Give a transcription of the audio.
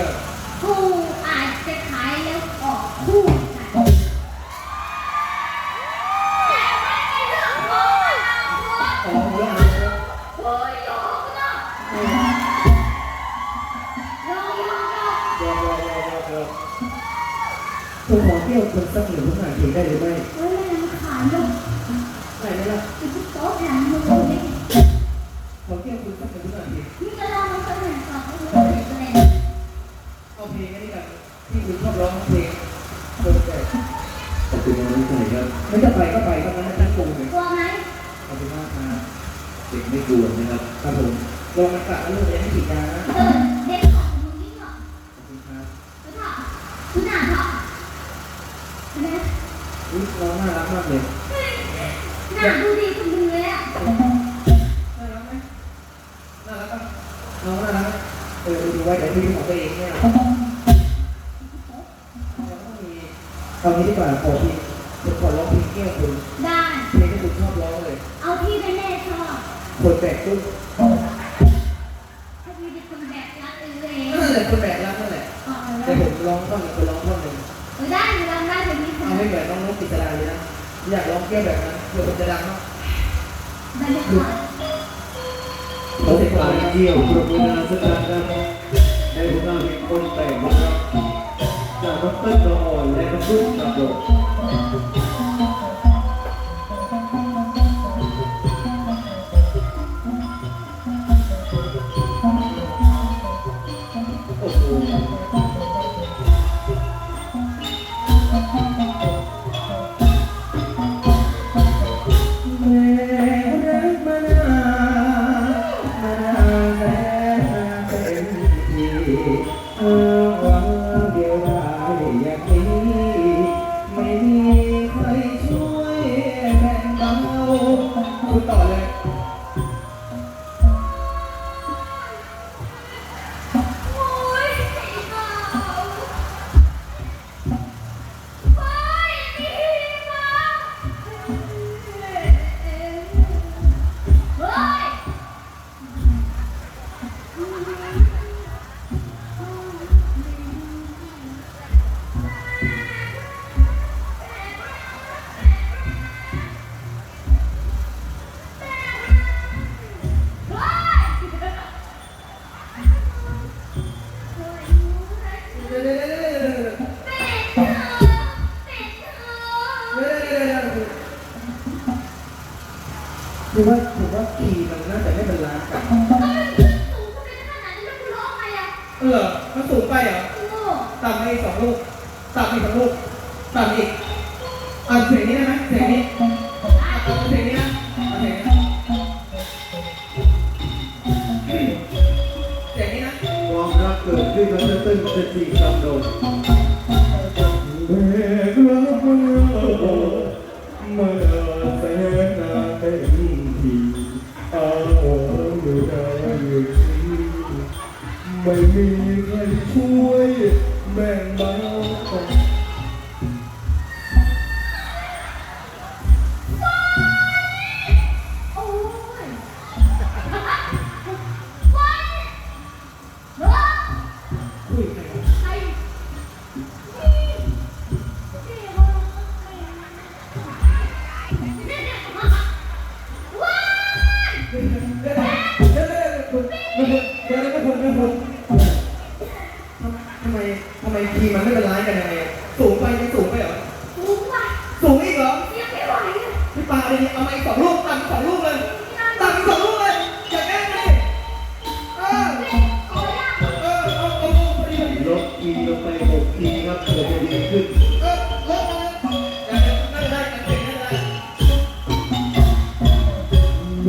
อกูอาจจะขายแล้วออกคู่แต่ไม่ใช่เรื่องของอนาคตอ๋อหัวอะไรนะโอ้ยโยกเนาะเออโยกโยกโยกเดี๋ยวเดี๋ยวเดี๋ยวเดี๋ยวเดี๋ยวผมขอเที่ยวคนสักหนึ่ง คุณน้องใจครับไม่จะไปก็ไปก็นั้นตั้งวงเลยกลัวไหมขอบคุณมากครับเด็กไม่กลัวนะครับครับผมลองมากะแล้วลูกเรียนให้ฉีดยานะเออเด็กของมึงนี่เหรอขอบคุณครับรู้จักคุณอ่านเหรอเห็นไหมอุ๊ยน้องน่ารักมากเลยหน้าดูดีคุณดูเลยอะน่ารักไหมน่ารักปะน้องน่ารักไหมเออดูไว้เดี๋ยวพี่ของตัวเองเนี่ยเราต้องมีเอางี้ดีกว่าขอพี่ ผมขอร้องเพลงแก้วคุณได้เพลงที่คุณชอบร้องเลย เอาที่แม่ชอบคนแบกกุ้งถ้าพี่เป็นคนแบบรักเองนั่นแหละคนแบกรักนั่นแหละอ๋อแต่ผมร้องท่อนหนึ่งคุณร้องท่อนหนึ่งเออได้เวลาได้แบบนี้เอาให้เหมือนน้องนกกิจดาเลยนะอยากร้องแก้วแบบนั้นเดี๋ยวมันจะดังเนาะบรรยากาศขอบคุณเที่ยวปรบมือนาสการครับในผลงานเพลงคนแต่งนะครับจากน้องเติ้ลน้องอ่อนและน้องรุ่งกับโดด คือว่าผมว่าคีย์มันน่าจะไม่เป็นล้านกันเออมันสูงไปเหรอต่ำไปอีกสองลูกต่ำอีกสองลูกต่ำอีกอะเสียงนี้ได้ไหมเสียงนี้ เกิดขึ้นแล้วเติ้ลจะจีบกับโดดแบกรับมันเมื่อแสนนาเต็มทีอาว่าอยู่ได้อยู่นี้ไม่มีใครช่วย ทำไมทำไมทีมันไม่เป็นร้ายกันยังไง